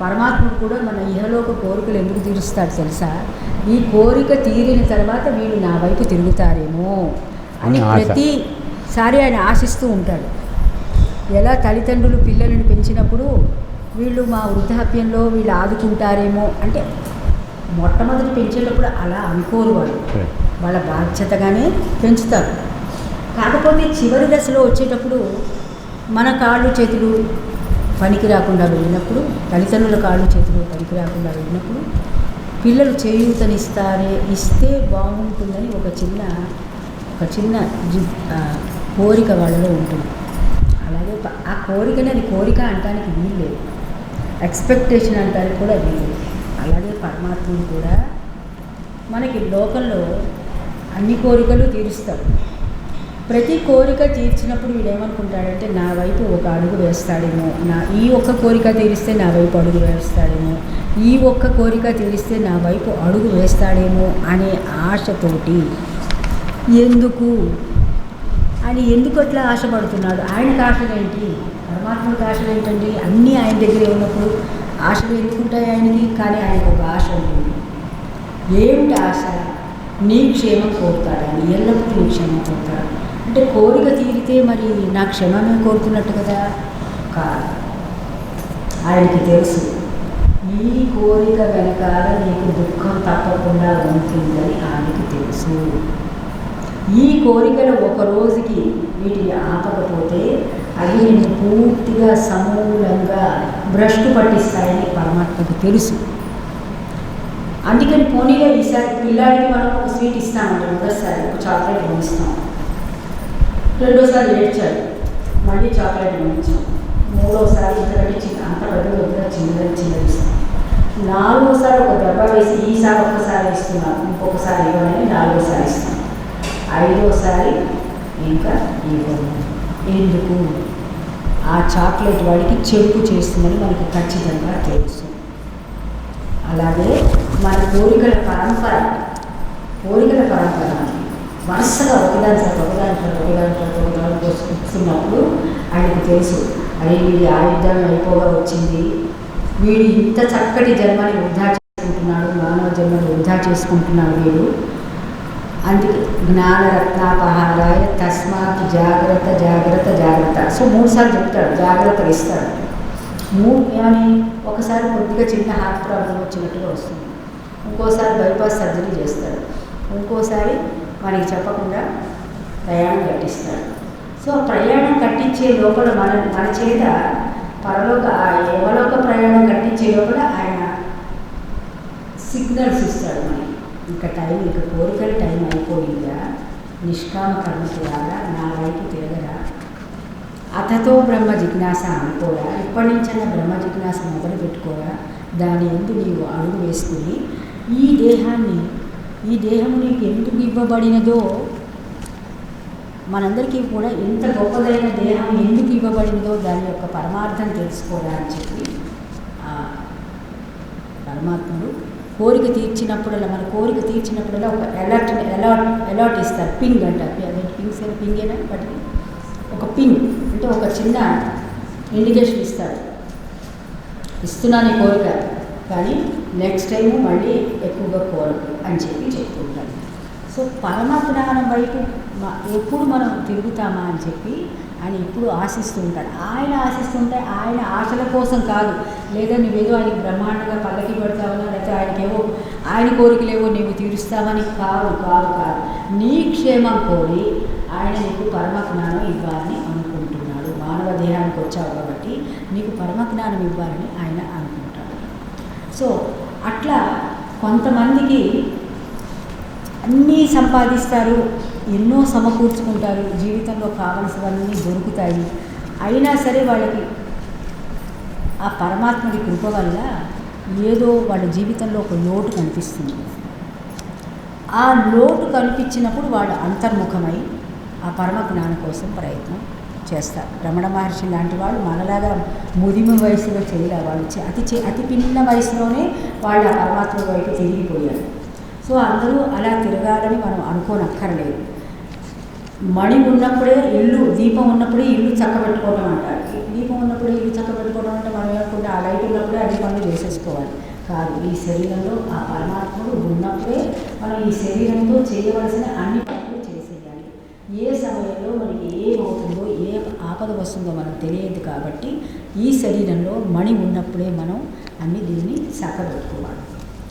పరమాత్ముడు కూడా మన ఇహలోక కోరికలు ఎందుకు తీరుస్తాడు తెలుసా? ఈ కోరిక తీరిన తర్వాత వీళ్ళు నా వైపు తిరుగుతారేమో అని. ప్రతిసారి ఆయన ఆశిస్తూ ఉంటాడు. ఎలా తల్లిదండ్రులు పిల్లలను పెంచినప్పుడు వీళ్ళు మా వృద్ధాప్యంలో వీళ్ళు ఆదుకుంటారేమో అంటే మొట్టమొదటి పెంచేటప్పుడు అలా అనుకోరు వాళ్ళు. వాళ్ళ బాధ్యతగానే పెంచుతారు. కాకపోతే చివరి దశలో వచ్చేటప్పుడు మన కాళ్ళు చేతులు పనికి రాకుండా వెళ్ళినప్పుడు తల్లిదండ్రుల కాళ్ళు చేతులు పనికి రాకుండా వెళ్ళినప్పుడు పిల్లలు చేయూతనిస్తారే ఇస్తే బాగుంటుందని ఒక చిన్న ఒక చిన్న కోరిక వాళ్ళలో ఉంటుంది. అలాగే ఆ కోరికనే అది కోరిక అంటానికి వీలు లేదు ఎక్స్పెక్టేషన్ అంటానికి కూడా వీలు అలాగే పరమాత్ముడు కూడా మనకి లోకంలో అన్ని కోరికలు తీరుస్తాడు ప్రతి కోరిక తీర్చినప్పుడు వీడు ఏమనుకుంటాడంటే నా వైపు ఒక అడుగు వేస్తాడేమో నా ఈ ఒక్క కోరిక తీరిస్తే నా వైపు అడుగు వేస్తాడేమో ఈ ఒక్క కోరిక తీరిస్తే నా వైపు అడుగు వేస్తాడేమో అనే ఆశతోటి ఎందుకు? ఆయన ఎందుకు అట్లా ఆశపడుతున్నాడు? ఆయనకు ఆశలు ఏంటి పరమాత్మకి ఆశలు ఏంటండి అన్నీ ఆయన దగ్గరే ఉన్నప్పుడు ఆశలు ఎందుకుంటాయి ఆయనకి? కానీ ఆయనకు ఒక ఆశ ఉంటుంది ఏమిటి ఆశ? నీ క్షేమం కోరుతాడు? ఆయన ఎల్లప్పుడూ నీ క్షేమం కోరుతాడు? అంటే కోరిక తీరితే మరి నా క్షేమమే కోరుతున్నట్టు కదా? కాదు ఆయనకి తెలుసు. ఈ కోరిక వెనకాల నీకు దుఃఖం తప్పకుండా ఉంటుందని ఆయనకి తెలుసు. ఈ కోరికలు ఒక రోజుకి వీటిని ఆపకపోతే అవి నేను పూర్తిగా సమూలంగా భ్రష్టు పట్టిస్తాయని పరమాత్మకు తెలుసు. అందుకని పోనీగా ఈసారి పిల్లాడికి మనం ఒక స్వీట్ ఇస్తామంటే మొదటిసారి ఒక చాక్లెట్ కొనిస్తాం. రెండోసారి ఏడ్చాడు. మళ్ళీ చాక్లెట్ కొనిచ్చాం. మూడోసారి ఇంతకంటే చిన్న అంత పెద్ద వద్ద చిన్నది చిన్నది ఇస్తాం. నాలుగోసారి ఒక దెబ్బ వేసి ఈసారి ఒక్కసారి ఇస్తున్నాను. ఇంకొకసారి ఇవ్వనని నాలుగోసారి ఇస్తాం. ఐదోసారి ఇంకా ఇవ్వను ఎందుకు? ఆ చాక్లెట్ వాడికి చెరుపు చేస్తుందని మనకు ఖచ్చితంగా తెలుసు. అలాగే మన కోరికల పరంపర కోరికల పరంపర. వరుసగా ఒకదాని తర్వాత ఒకదాని తర్వాత ఒకదాని తర్వాత ఒకదాని వస్తున్నప్పుడు ఆయనకు తెలుసు అరే వీడి ఆయుధం అయిపోగా వచ్చింది వీడు ఇంత చక్కటి జన్మని వృధా చేసుకుంటున్నాడు మానవ జన్మని వృధా చేసుకుంటున్నాడు వీడు. అందుకే జ్ఞానరత్నాపహారాయ తస్మాత్ జాగ్రత్త జాగ్రత్త జాగ్రత్త. సో మూడు సార్లు చెప్తాడు జాగ్రత్తగా ఇస్తాడు. మూడు ఏమని? ఒకసారి కొద్దిగా చిన్న హార్ట్ ప్రాబ్లం వచ్చినట్టుగా వస్తుంది. ఇంకోసారి బైపాస్ సర్జరీ చేస్తాడు. ఇంకోసారి వారికి చెప్పకుండా ప్రయాణం కట్టిస్తాడు సో ప్రయాణం కట్టించే లోపల మన మన చేత పరలోక ఆ ప్రయాణం కట్టించే లోపల ఆయన సిగ్నల్స్ ఇస్తాడు మనకి. ఇంకా టైం ఇంకా కోరికల టైం అయిపోయిందా నిష్కామ కర్మ ద్వారా నా వైపు తిరగరా. అతతో బ్రహ్మ జిజ్ఞాస అనుకోరా. ఇప్పటి నుంచైనా బ్రహ్మ జిజ్ఞాస మొదలు పెట్టుకోరా దాని ముందు నీవు అడుగు వేసుకుని ఈ దేహాన్ని ఈ దేహం నీకు ఎందుకు ఇవ్వబడినదో? మనందరికీ కూడా ఎంత గొప్పదైన దేహం ఎందుకు ఇవ్వబడినదో దాని యొక్క పరమార్థం తెలుసుకోవాలని చెప్పి పరమాత్ముడు కోరిక తీర్చినప్పుడల్లా మన కోరిక తీర్చినప్పుడల్లా ఒక అలర్ట్ అలర్ట్ అలర్ట్ ఇస్తారు. పింగ్ అంటారు అదే పింగ్స్ పింగేనా వాటికి ఒక పింగ్ అంటే ఒక చిన్న ఇండికేషన్ ఇస్తారు. ఇస్తున్నాను ఈ కోరిక. కానీ నెక్స్ట్ టైం మళ్ళీ ఎక్కువగా కోరకు అని చెప్పి చెప్తుంటాను సో పరమ జ్ఞానం వైపు మ- ఎప్పుడు మనం తిరుగుతామా అని చెప్పి ఆయన ఇప్పుడు ఆశిస్తూ ఉంటాడు ఆయన ఆశిస్తుంటే ఆయన ఆశల కోసం కాదు. లేదా నువ్వేదో ఆయనకి బ్రహ్మాండంగా పల్లకి పెడతావనో లేకపోతే ఆయనకేవో ఆయన కోరికలేవో నీవు తీరుస్తావని కాదు కాదు కాదు. నీ క్షేమం కోరి ఆయన నీకు పరమ జ్ఞానం ఇవ్వాలని అనుకుంటున్నాడు. మానవ దేహానికి వచ్చావు కాబట్టి నీకు పరమ జ్ఞానం ఇవ్వాలని ఆయన సో అట్లా కొంతమందికి అన్నీ సంపాదిస్తారు ఎన్నో సమకూర్చుకుంటారు జీవితంలో కావలసినవన్నీ దొరుకుతాయి. అయినా సరే వాళ్ళకి ఆ పరమాత్ముడి కృప వల్ల ఏదో వాళ్ళ జీవితంలో ఒక లోటు కనిపిస్తుంది. ఆ లోటు కనిపించినప్పుడు వాళ్ళు అంతర్ముఖమై ఆ పరమ జ్ఞానం కోసం ప్రయత్నం చేస్తారు. రమణ మహర్షి లాంటి వాళ్ళు మనలాగా ముదిమ వయసులో చేయలే వాళ్ళు అతి అతి పిన్న వయసులోనే వాళ్ళు ఆ పరమాత్మ వైపు తిరిగిపోయారు. సో అందరూ అలా తిరగాలని మనం అనుకోనక్కర్లేదు. మణి ఉన్నప్పుడే ఇల్లు దీపం ఉన్నప్పుడే ఇల్లు చక్కబెట్టుకోవడం అంటారు. దీపం ఉన్నప్పుడే ఇల్లు చక్కబెట్టుకోవడం అంటే మనం ఏమనుకుంటే ఆ లైట్ ఉన్నప్పుడే అన్ని పనులు చేసేసుకోవాలి. కాదు ఈ శరీరంలో ఆ పరమాత్ముడు ఉన్నప్పుడే మనం ఈ శరీరంతో చేయవలసిన అన్ని పనులు చేసేయాలి. ఏ సమయంలో మనకి ఏ ఆపద వస్తుందో మనకు తెలియదు కాబట్టి ఈ శరీరంలో మణి ఉన్నప్పుడే మనం అన్ని దీన్ని చక్కబెట్టుకోవాలి